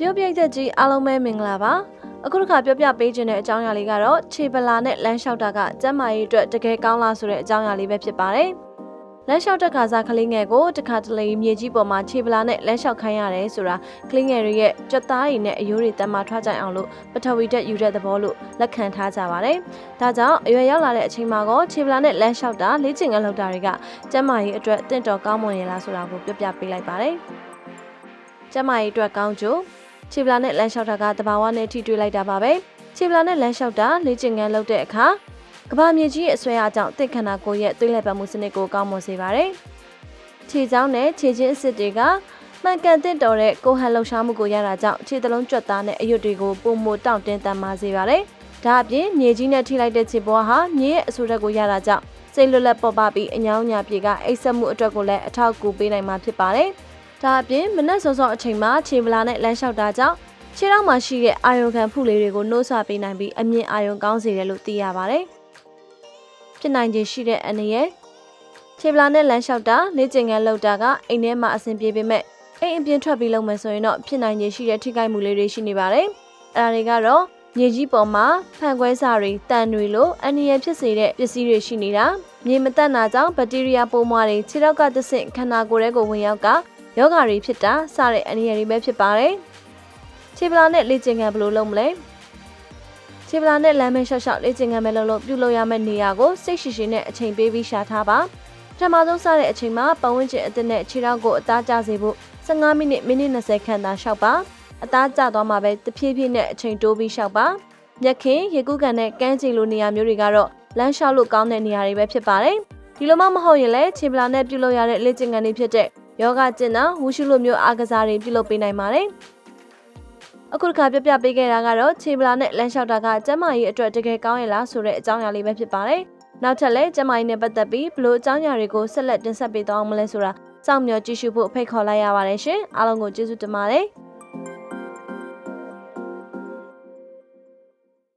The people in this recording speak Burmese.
ပြောပြိသက်ကြီးအားလုံးပဲမင်္ဂလာပါအခုတစ်ခါပြောပြပေးခြင်းတဲ့အကြောင်းအရာလေးကတော့ခြေပလာနဲ့လမ်းလျှောက်တာကကျန်းမာရေးအတွက်တကယ်ကောင်းလားဆိုတဲ့အကြောင်းအရာလေးပဲဖြစ်ပါတယ်လမ်းလျှောက်တဲ့ခါစားကလေးငယ်ကိုတစ်ခါတလေမြေကြီးပေါ်မှာခြေပလာနဲ့လမ်းလျှောက်ခိုင်းရတယ်ဆိုတာကလေးငယ်တွေရဲ့ကြွက်သားရည်နဲ့အယိုးတွေတမ်းမာထွားကြအောင်လို့ပထဝီတက်ယူတဲ့သဘောလို့လက်ခံထားကြပါတယ်ဒါကြောင့်အရွယ်ရောက်လာတဲ့အချိန်မှာကောခြေပလာနဲ့လမ်းလျှောက်တာလေ့ကျင့်ခန်းလုပ်တာတွေကကျန်းမာရေးအတွက်တင့်တော်ကောင်းမွန်ရလားဆိုတာကိုပြောပြပေးလိုက်ပါတယ်ကျန်းမာရေးအတွက်ကောင်းကျိုး ခြေပလာနဲ့လမ်းလျှောက်တာကတဘာဝနဲ့ထိတွေ့လိုက်တာပါပဲခြေပလာနဲ့လမ်းလျှောက်တာလေ့ကျင့်ခန်းလုပ်တဲ့အခါကဘာမြေကြီးရဲ့အဆွဲအားကြောင့်တစ်ခန္ဓာကိုယ်ရဲ့သွေးလှည့်ပတ်မှုစနစ်ကိုကောင်းမွန်စေပါတယ်ခြေချောင်းနဲ့ခြေချင်းအစ်စ်တွေကမှန်ကန်တဲ့တော်တဲ့ကိုဟန်လှုပ်ရှားမှုကိုရတာကြောင့်ခြေသလုံးကြွက်သားနဲ့အရွတ်တွေကိုပုံမတောင့်တင်းတမ်းမာစေပါတယ်ဒါအပြင်မြေကြီးနဲ့ထိလိုက်တဲ့ခြေပေါ်ဟာမြေရဲ့အဆူဓာတ်ကိုရတာကြောင့်စိတ်လွတ်လပ်ပေါ်ပပြီးအညောင်းညာပြေကအိတ်ဆက်မှုအတွက်ကိုလည်းအထောက်အကူပေးနိုင်မှာဖြစ်ပါတယ် ဒါအပြင်မနက်စောစောအချိန်မှာခြေပလာနဲ့လမ်းလျှောက်တာကြောင့်ခြေထောက်မှာရှိတဲ့အာယုံခံဖုလေးတွေကိုနှိုးဆွပေးနိုင်ပြီးအမြင့်အာယုံကောင်းစေတယ်လို့သိရပါတယ်။ဖြစ်နိုင်ခြေရှိတဲ့အနေရဲ့ခြေပလာနဲ့လမ်းလျှောက်တာလေ့ကျင့်ခန်းလုပ်တာကအိမ်ထဲမှာအဆင်ပြေပေမဲ့အိမ်အပြင်ထွက်ပြီးလုပ်မယ်ဆိုရင်တော့ဖြစ်နိုင်ခြေရှိတဲ့ထိခိုက်မှုလေးတွေရှိနေပါတယ်။အဲဒါတွေကတော့မြေကြီးပေါ်မှာဖန်ခွဲစာတွေတန်တွေလိုအန္တရာယ်ဖြစ်စေတဲ့ပစ္စည်းတွေရှိနေတာမြေမတက်တာကြောင့်ဘက်တီးရီးယားပိုးမွှားတွေခြေထောက်ကတဆင့်ခန္ဓာကိုယ်ထဲကိုဝင်ရောက်က ယောဂါတွေဖြစ်တာစတဲ့အန္တရာယ်တွေပဲဖြစ်ပါတယ်။ခြေပလာနဲ့လေ့ကျင့်ခန်းဘယ်လိုလုပ်မလဲခြေပလာနဲ့လမ်းမဲလျှောက်လျှောက်လေ့ကျင့်ခန်းပဲလုပ်လို့ပြုလုပ်ရမယ့်နေရာကိုစိတ်ရှိရှိနဲ့အချိန်ပေးပြီးရှာထားပါပထမဆုံးစတဲ့အချိန်မှာပတ်ဝန်းကျင်အသစ်နဲ့ခြေထောက်ကိုအသားကျစေဖို့15မိနစ်မိနစ်20ခန့်သာလျှောက်ပါအသားကျသွားမှာပဲတဖြည်းဖြည်းနဲ့အချိန်တိုးပြီးလျှောက်ပါမြက်ခင်ရေကူးကန်နဲ့ကန်းချီလိုနေရာမျိုးတွေကတော့လမ်းလျှောက်လို့ကောင်းတဲ့နေရာတွေပဲဖြစ်ပါတယ်ဒီလိုမှမဟုတ်ရင်လည်းခြေပလာနဲ့ပြုလုပ်ရတဲ့လေ့ကျင့်ခန်းတွေဖြစ်တဲ့ ယောဂကျင့်တာဝူရှုလိုမျိုးအားကစားတွေပြုလုပ်ပေးနိုင်ပါတယ်အခုတစ်ခါပြပြပေးခဲ့တာကတော့ခြေပလာနဲ့လမ်းလျှောက်တာကကျမကြီးအတွက်တကယ်ကောင်းရဲ့လားဆိုတဲ့အကြောင်းအရာလေးပဲဖြစ်ပါတယ်။နောက်ထပ်လည်းကျမကြီးနဲ့ပတ်သက်ပြီးဘလို့အကြောင်းအရာတွေကိုဆက်လက်တင်ဆက်ပေးသွားအောင်မလဲဆိုတာစောင့်မျှော်ကြည့်ရှုဖို့ဖိတ်ခေါ်လိုက်ရပါတယ်ရှင်။အားလုံးကိုကျေးဇူးတင်ပါတယ်။